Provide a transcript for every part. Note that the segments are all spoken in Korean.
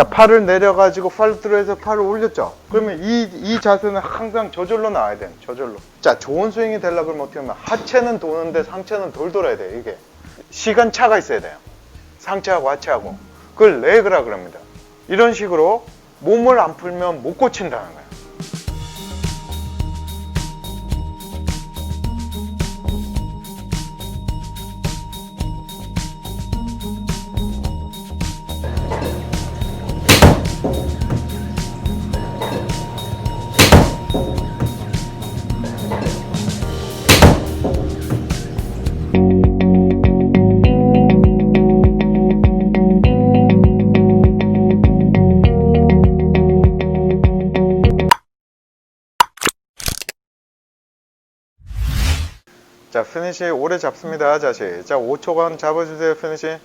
자, 팔을 내려가지고 팔로트로해서 팔을 올렸죠. 그러면 이, 이 자세는 항상 저절로 나와야 돼요. 저절로. 자, 좋은 스윙이 되려고 그러면 어떻게 하면 하체는 도는데 상체는 덜 돌아야 돼요. 이게. 시간 차가 있어야 돼요. 상체하고 하체하고. 그걸 레그라 그럽니다. 이런 식으로 몸을 안 풀면 못 고친다는 거예요. 자, 피니시 오래 잡습니다. 자시. 자, 5초간 잡아주세요. 피니시.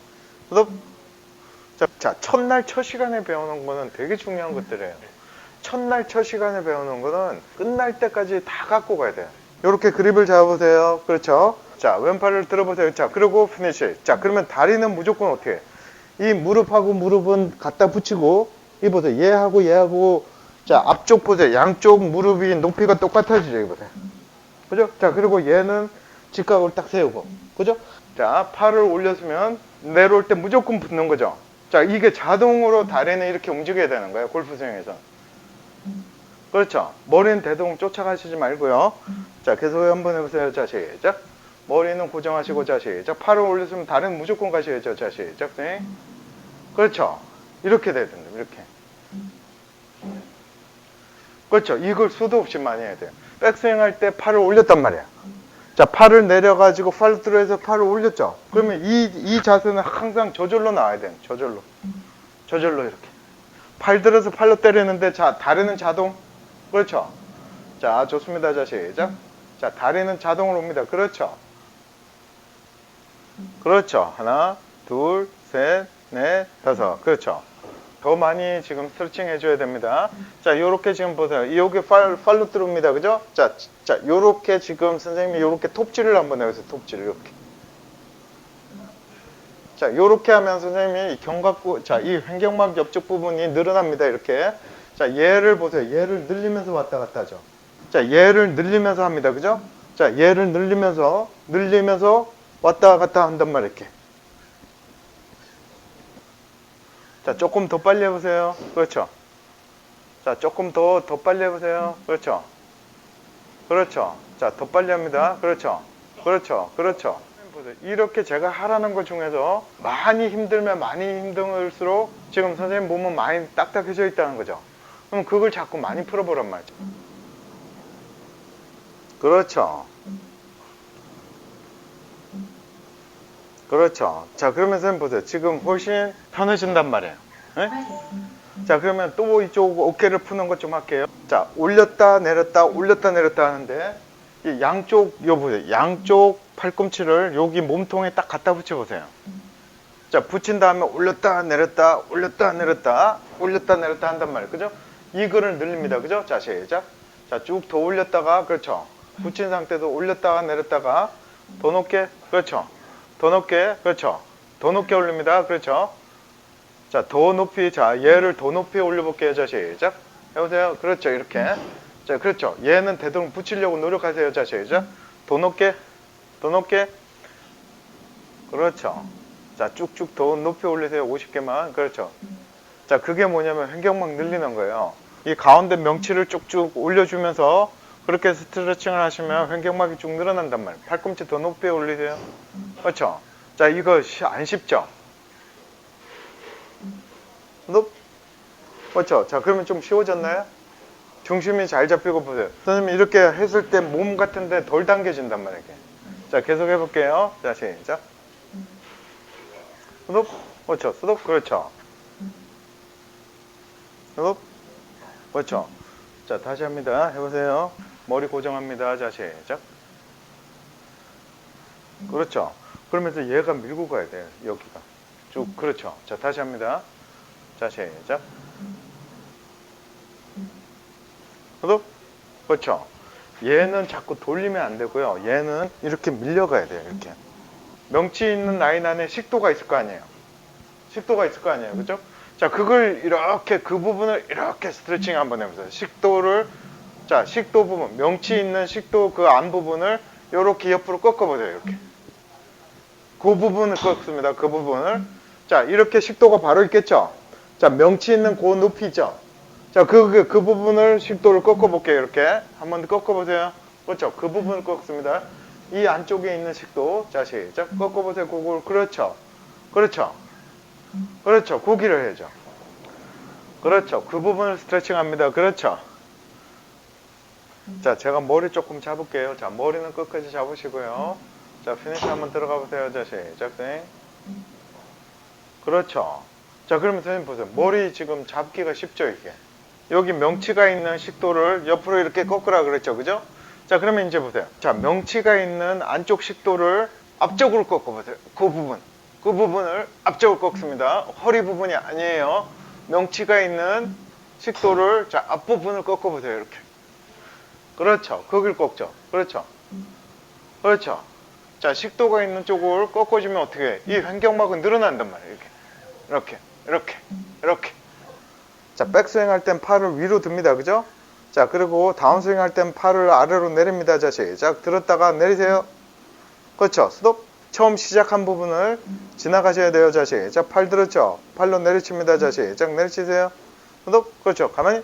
자, 자, 첫날 첫 시간에 배우는 거는 되게 중요한 것들이에요. 첫날 첫 시간에 배우는 거는 끝날 때까지 다 갖고 가야 돼요. 이렇게 그립을 잡아보세요. 그렇죠? 자, 왼팔을 들어보세요. 자, 그리고 피니시. 자, 그러면 다리는 무조건 어떻게 해? 이 무릎하고 무릎은 갖다 붙이고, 이 보세요. 얘하고 얘하고, 자, 앞쪽 보세요. 양쪽 무릎이 높이가 똑같아지죠. 이 보세요. 그죠? 자, 그리고 얘는 직각으로 딱 세우고. 그죠? 자, 팔을 올렸으면 내려올 때 무조건 붙는 거죠. 자, 이게 자동으로 다리는 이렇게 움직여야 되는 거예요. 골프 스윙에서. 그렇죠. 머리는 대동 쫓아가시지 말고요. 자, 계속 한번 해보세요. 자, 시작. 머리는 고정하시고, 자, 시작. 팔을 올렸으면 다리는 무조건 가셔야죠. 자, 시작. 스윙. 그렇죠. 이렇게 돼야 된다. 이렇게. 그렇죠. 이걸 수도 없이 많이 해야 돼요. 백스윙 할 때 팔을 올렸단 말이야. 자, 팔을 내려가지고 팔로트로해서 팔을 올렸죠. 그러면 이, 이 자세는 항상 저절로 나와야 돼요. 저절로. 저절로 이렇게. 팔 들어서 팔로 때리는데, 자, 다리는 자동. 그렇죠. 자, 좋습니다. 자, 시작. 자, 다리는 자동으로 옵니다. 그렇죠. 그렇죠. 하나, 둘, 셋, 넷, 다섯. 그렇죠. 더 많이 지금 스트레칭 해줘야 됩니다. 자, 요렇게 지금 보세요. 요게 팔, 팔로 뚫습니다. 그죠? 자, 자, 요렇게 지금 선생님이 요렇게 톱질을 한번 해보세요. 톱질을 요렇게. 자, 요렇게 하면 선생님이 이 견갑부, 자, 이 횡격막 옆쪽 부분이 늘어납니다. 이렇게. 자, 얘를 보세요. 얘를 늘리면서 왔다 갔다 하죠. 자, 얘를 늘리면서 합니다. 그죠? 자, 얘를 늘리면서, 늘리면서 왔다 갔다 한단 말이에요. 이렇게. 자, 조금 더 빨리 해보세요. 그렇죠. 자, 조금 더, 더 빨리 해보세요. 그렇죠. 그렇죠. 자, 더 빨리 합니다. 그렇죠. 그렇죠. 그렇죠. 이렇게 제가 하라는 것 중에서 많이 힘들면 많이 힘들수록 지금 선생님 몸은 많이 딱딱해져 있다는 거죠. 그럼 그걸 자꾸 많이 풀어보란 말이죠. 그렇죠. 그렇죠. 자, 그러면 선생님 보세요. 지금 훨씬 편해진단 말이에요. 네? 자, 그러면 또 이쪽 어깨를 푸는 것 좀 할게요. 자, 올렸다 내렸다 올렸다 내렸다 하는데 이 양쪽 요 보세요. 양쪽 팔꿈치를 여기 몸통에 딱 갖다 붙여 보세요. 자, 붙인 다음에 올렸다 내렸다 올렸다 내렸다 올렸다 내렸다 한단 말이에요. 그죠? 이거를 늘립니다. 그죠? 자, 시작. 자, 쭉 더 올렸다가 그렇죠. 붙인 상태도 올렸다가 내렸다가 더 높게 그렇죠. 더 높게 그렇죠. 더 높게 올립니다. 그렇죠. 자, 더 높이 자, 얘를 더 높이 올려 볼게요. 자, 시작. 해 보세요. 그렇죠. 이렇게. 자, 그렇죠. 얘는 되도록 붙이려고 노력하세요. 자, 시작. 더 높게. 더 높게. 그렇죠. 자, 쭉쭉 더 높이 올리세요. 50개만. 그렇죠. 자, 그게 뭐냐면 횡격막 늘리는 거예요. 이 가운데 명치를 쭉쭉 올려주면서 그렇게 스트레칭을 하시면 횡격막이 쭉 늘어난단 말이에요. 팔꿈치 더 높이 올리세요. 그렇죠. 자, 이거 시- 안 쉽죠? 높. 그렇죠. 자, 그러면 좀 쉬워졌나요? 중심이 잘 잡히고 보세요. 선생님 이렇게 했을 때 몸 같은데 덜 당겨진단 말이에요. 자, 계속 해볼게요. 자, 시작. 스톱. 그렇죠. 스톱. 그렇죠. 스톱. 그렇죠. 자, 다시 합니다. 해보세요. 머리 고정합니다. 자, 시작. 그렇죠. 그러면서 얘가 밀고 가야 돼요. 여기가. 쭉, 그렇죠. 자, 다시 합니다. 자, 시작. 스톱. 그렇죠. 얘는 자꾸 돌리면 안 되고요. 얘는 이렇게 밀려가야 돼요. 이렇게. 명치 있는 라인 안에 식도가 있을 거 아니에요. 식도가 있을 거 아니에요. 그죠? 자, 그걸 이렇게 그 부분을 이렇게 스트레칭 한번 해보세요. 식도를 자, 식도 부분, 명치 있는 식도 그 안 부분을 이렇게 옆으로 꺾어보세요. 이렇게. 그 부분을 꺾습니다. 그 부분을. 자, 이렇게 식도가 바로 있겠죠? 자, 명치 있는 그 높이 있죠? 자, 그, 그, 그 부분을 식도를 꺾어볼게요. 이렇게. 한번 더 꺾어보세요. 그렇죠? 그 부분을 꺾습니다. 이 안쪽에 있는 식도. 자, 시작. 꺾어보세요. 그걸. 그렇죠. 그렇죠. 그렇죠. 고기를 해야죠. 그렇죠. 그 부분을 스트레칭 합니다. 그렇죠. 자, 제가 머리 조금 잡을게요. 자, 머리는 끝까지 잡으시고요. 자, 피니시 한번 들어가 보세요. 자, 시작. 생 그렇죠. 자, 그러면 선생님 보세요. 머리 지금 잡기가 쉽죠, 이게. 여기 명치가 있는 식도를 옆으로 이렇게 꺾으라 그랬죠, 그죠? 자, 그러면 이제 보세요. 자, 명치가 있는 안쪽 식도를 앞쪽으로 꺾어보세요. 그 부분. 그 부분을 앞쪽으로 꺾습니다. 허리 부분이 아니에요. 명치가 있는 식도를, 자, 앞부분을 꺾어보세요, 이렇게. 그렇죠. 거길 꺾죠. 그렇죠. 그렇죠. 자, 식도가 있는 쪽을 꺾어주면 어떻게 해? 이 횡격막은 늘어난단 말이에요. 이렇게. 이렇게. 이렇게. 이렇게. 자, 백스윙 할 땐 팔을 위로 듭니다. 그죠? 자, 그리고 다운스윙 할 땐 팔을 아래로 내립니다. 자, 시작. 들었다가 내리세요. 그렇죠. 스톱. 처음 시작한 부분을 지나가셔야 돼요. 자, 시작. 팔 들었죠? 팔로 내리칩니다. 자, 시작. 내리치세요. 스톱. 그렇죠. 가만히.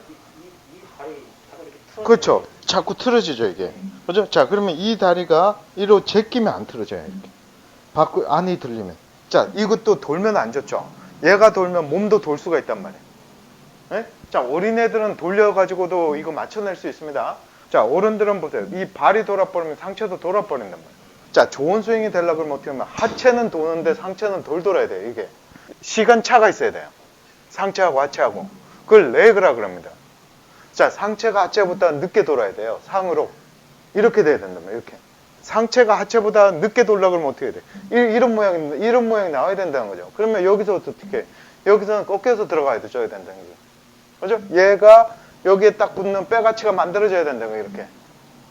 그렇죠. 자꾸 틀어지죠, 이게. 그죠? 자, 그러면 이 다리가 이로 제끼면 안 틀어져요, 이렇게. 밖 안이 들리면. 자, 이것도 돌면 안 좋죠. 얘가 돌면 몸도 돌 수가 있단 말이에요. 예? 자, 어린애들은 돌려가지고도 이거 맞춰낼 수 있습니다. 자, 어른들은 보세요. 이 발이 돌아버리면 상체도 돌아버린단 말이에요. 자, 좋은 스윙이 되려고 그러면 어떻게 하면 하체는 도는데 상체는 돌 돌아야 돼요, 이게. 시간차가 있어야 돼요. 상체하고 하체하고. 그걸 레그라 그럽니다. 자, 상체가 하체보다 늦게 돌아야 돼요. 상으로. 이렇게 돼야 말이에요. 이렇게. 상체가 하체보다 늦게 돌려고 그러면 어떻게 돼? 이, 이런 모양입니다. 이런 모양이 나와야 된다는 거죠. 그러면 여기서 어떻게 해? 여기서는 꺾여서 들어가야 돼, 줘야 된다는 거죠. 그죠? 얘가 여기에 딱 붙는 빼가치가 만들어져야 거예요, 이렇게.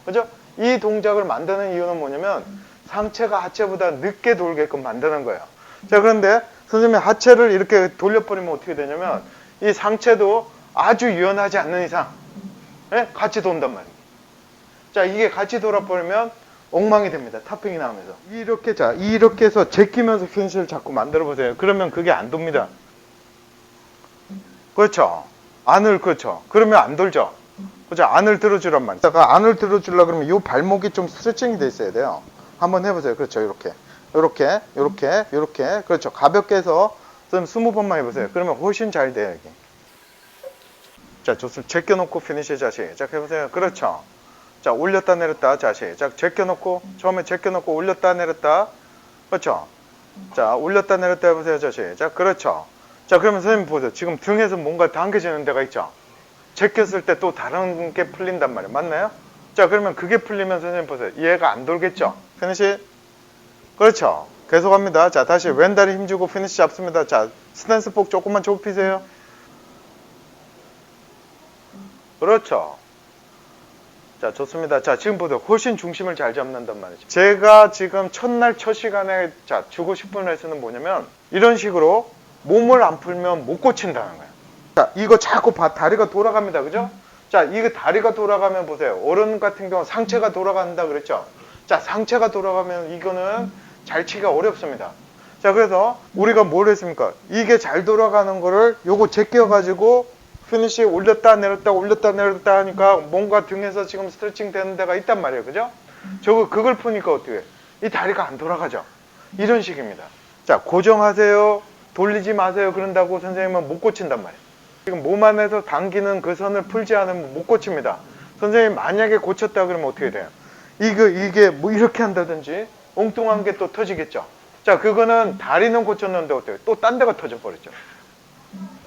그죠? 이 동작을 만드는 이유는 뭐냐면 상체가 하체보다 늦게 돌게끔 만드는 거예요. 자, 그런데 선생님이 하체를 이렇게 돌려버리면 어떻게 되냐면 이 상체도 아주 유연하지 않는 이상 예? 같이 돈단 말이에요. 자, 이게 같이 돌아버리면 엉망이 됩니다. 탑핑이 나오면서. 이렇게, 자, 이렇게 해서 제끼면서 펜실을 자꾸 만들어 보세요. 그러면 그게 안 돕니다. 그렇죠. 안을, 그렇죠. 그러면 안 돌죠. 그죠? 안을 들어주란 말이에요. 다가 안을 들어주려 그러면 이 발목이 좀 스트레칭이 돼 있어야 돼요. 한번 해보세요. 그렇죠. 이렇게. 이렇게, 이렇게, 이렇게. 그렇죠. 가볍게 해서 좀 스무 번만 해보세요. 그러면 훨씬 잘 돼요, 이게. 자, 좋습니다. 제껴놓고 피니시 자시. 시작 해보세요. 그렇죠. 자, 올렸다 내렸다 자시. 자, 제껴놓고, 처음에 제껴놓고 올렸다 내렸다. 그렇죠. 자, 올렸다 내렸다 해보세요. 자시. 자, 그렇죠. 자, 그러면 선생님 보세요. 지금 등에서 뭔가 당겨지는 데가 있죠. 제꼈을 때 또 다른 게 풀린단 말이에요. 맞나요? 자, 그러면 그게 풀리면 선생님 보세요. 얘가 안 돌겠죠? 피니시. 그렇죠. 계속합니다. 자, 다시 왼다리 힘주고 피니시 잡습니다. 자, 스탠스 폭 조금만 좁히세요. 그렇죠. 자, 좋습니다. 자, 지금 보세요. 훨씬 중심을 잘 잡는단 말이죠. 제가 지금 첫날 첫 시간에 자, 주고 싶은 레슨은 뭐냐면 이런 식으로 몸을 안 풀면 못 고친다는 거예요. 자, 이거 자꾸 봐. 다리가 돌아갑니다. 그죠? 자, 이거 다리가 돌아가면 보세요. 어른 같은 경우 상체가 돌아간다 그랬죠? 자, 상체가 돌아가면 이거는 잘 치기가 어렵습니다. 자, 그래서 우리가 뭘 했습니까? 이게 잘 돌아가는 거를 요거 제껴 가지고 피니시 올렸다 내렸다 올렸다 내렸다 하니까 뭔가 등에서 지금 스트레칭 되는 데가 있단 말이에요. 그죠? 저거 그걸 푸니까 어떻게 해? 이 다리가 안 돌아가죠. 이런 식입니다. 자, 고정하세요. 돌리지 마세요. 그런다고 선생님은 못 고친단 말이에요. 지금 몸 안에서 당기는 그 선을 풀지 않으면 못 고칩니다. 선생님 만약에 고쳤다 그러면 어떻게 돼요? 이거 이게 뭐 이렇게 한다든지 엉뚱한 게 또 터지겠죠. 자, 그거는 다리는 고쳤는데 어때요? 또 딴 데가 터져 버렸죠.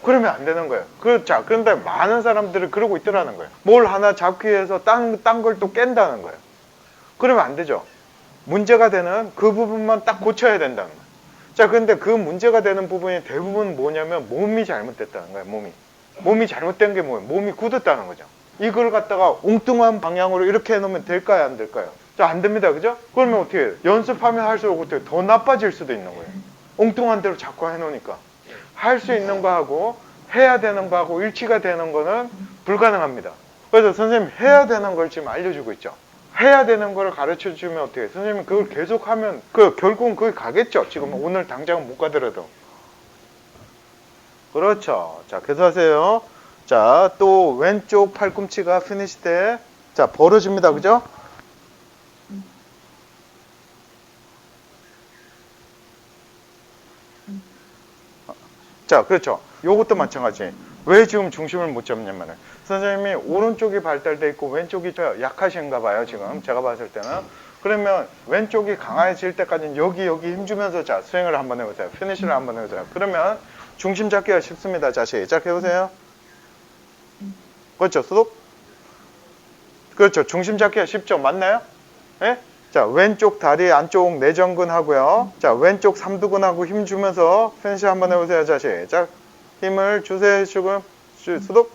그러면 안 되는 거예요. 그, 자, 그런데 많은 사람들이 그러고 있더라는 거예요. 뭘 하나 잡기 위해서 딴, 딴걸 또 깬다는 거예요. 그러면 안 되죠. 문제가 되는 그 부분만 딱 고쳐야 된다는 거예요. 자, 근데 그 문제가 되는 부분이 대부분 뭐냐면 몸이 잘못됐다는 거예요, 몸이. 몸이 잘못된 게 뭐예요? 몸이 굳었다는 거죠. 이걸 갖다가 엉뚱한 방향으로 이렇게 해놓으면 될까요, 안 될까요? 자, 안 됩니다, 그죠? 그러면 어떻게 해요? 연습하면 할수록 어떻게? 더 나빠질 수도 있는 거예요. 엉뚱한 대로 자꾸 해놓으니까. 할 수 있는 거하고 해야 되는 거하고 일치가 되는 거는 불가능합니다. 그래서 선생님 해야 되는 걸 지금 알려주고 있죠. 해야 되는 걸 가르쳐 주면 어떻게 해요? 선생님이 그걸 계속 하면 그 결국은 거기 가겠죠. 지금 오늘 당장은 못 가더라도. 그렇죠. 자, 계속하세요. 자, 또 왼쪽 팔꿈치가 피니시 때, 자, 벌어집니다. 그죠? 자, 그렇죠. 요것도 마찬가지. 왜 지금 중심을 못 잡냐면은, 선생님이 오른쪽이 발달돼 있고 왼쪽이 더 약하신가 봐요, 지금. 제가 봤을 때는. 그러면 왼쪽이 강해질 때까지는 여기, 여기 힘주면서 자, 스윙을 한번 해 보세요. 피니시를 한번 해 보세요. 그러면 중심 잡기가 쉽습니다. 자, 시작해 보세요. 그렇죠. 수독. 그렇죠. 중심 잡기가 쉽죠. 맞나요? 예? 자, 왼쪽 다리 안쪽 내전근 하고요. 자, 왼쪽 삼두근하고 힘 주면서 피니시 한번 해보세요. 자, 시작. 힘을 주세요. 지금. 수- 수독.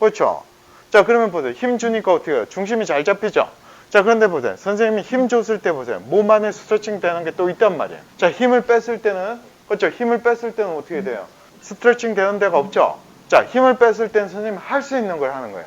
그렇죠. 자, 그러면 보세요. 힘 주니까 어떻게 해요? 중심이 잘 잡히죠? 자, 그런데 보세요. 선생님이 힘 줬을 때 보세요. 몸 안에 스트레칭 되는 게 또 있단 말이에요. 자, 힘을 뺐을 때는, 그렇죠. 힘을 뺐을 때는 어떻게 돼요? 스트레칭 되는 데가 없죠? 자, 힘을 뺐을 때는 선생님 할 수 있는 걸 하는 거예요.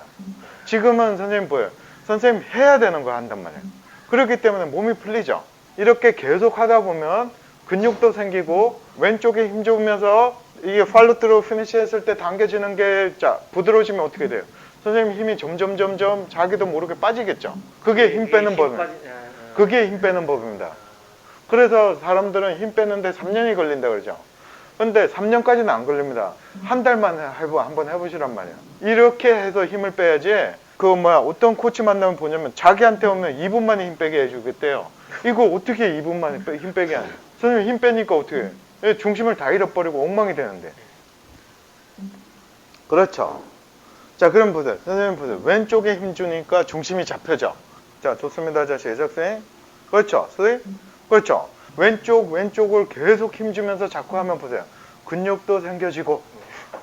지금은 선생님 뭐예요? 선생님 해야 되는 걸 한단 말이에요. 그렇기 때문에 몸이 풀리죠. 이렇게 계속 하다 보면 근육도 생기고 왼쪽에 힘 주면서 이게 팔로트로 피니시 했을 때 당겨지는 게 자, 부드러워지면 어떻게 돼요? 선생님 힘이 점점 점점 자기도 모르게 빠지겠죠. 그게 힘 빼는 법입니다. 그게 힘 빼는 법입니다. 그래서 사람들은 힘 빼는데 3년이 걸린다 그러죠. 근데 3년까지는 안 걸립니다. 한 달만 해보, 한번 해보시란 말이에요. 이렇게 해서 힘을 빼야지, 그 뭐야, 어떤 코치 만나면 보냐면 자기한테 오면 2분 만에 힘 빼게 해주겠대요. 이거 어떻게 2분 만에 빼- 힘 빼게 하냐. 선생님 힘 빼니까 어떻게 해? 예, 중심을 다 잃어버리고 엉망이 되는데. 그렇죠. 자, 그럼 보세요. 선생님 보세요. 왼쪽에 힘 주니까 중심이 잡혀져. 자, 좋습니다. 자, 선생님. 그렇죠. 선생님? 그렇죠. 왼쪽, 왼쪽을 계속 힘 주면서 자꾸 하면 보세요. 근육도 생겨지고,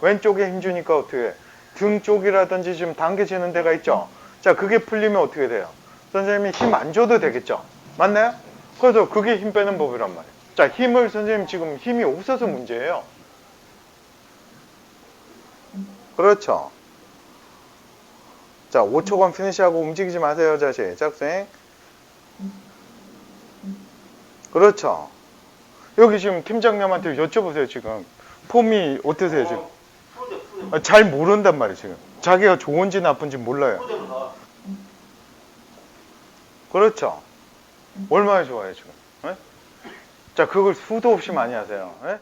왼쪽에 힘 주니까 어떻게 해? 등 쪽이라든지 지금 당겨지는 데가 있죠. 자, 그게 풀리면 어떻게 돼요? 선생님이 힘 안 줘도 되겠죠. 맞나요? 그래서 그게 힘 빼는 법이란 말이에요. 자, 힘을 선생님 지금 힘이 없어서 문제예요. 그렇죠. 자, 5초간 피니시하고 움직이지 마세요. 자, 시작, 생. 그렇죠. 여기 지금 팀장님한테 여쭤보세요, 지금. 폼이 어떠세요, 지금? 아, 잘 모른단 말이에요, 지금. 자기가 좋은지 나쁜지 몰라요. 그렇죠. 얼마나 좋아요, 지금. 예? 자, 그걸 수도 없이 많이 하세요. 예?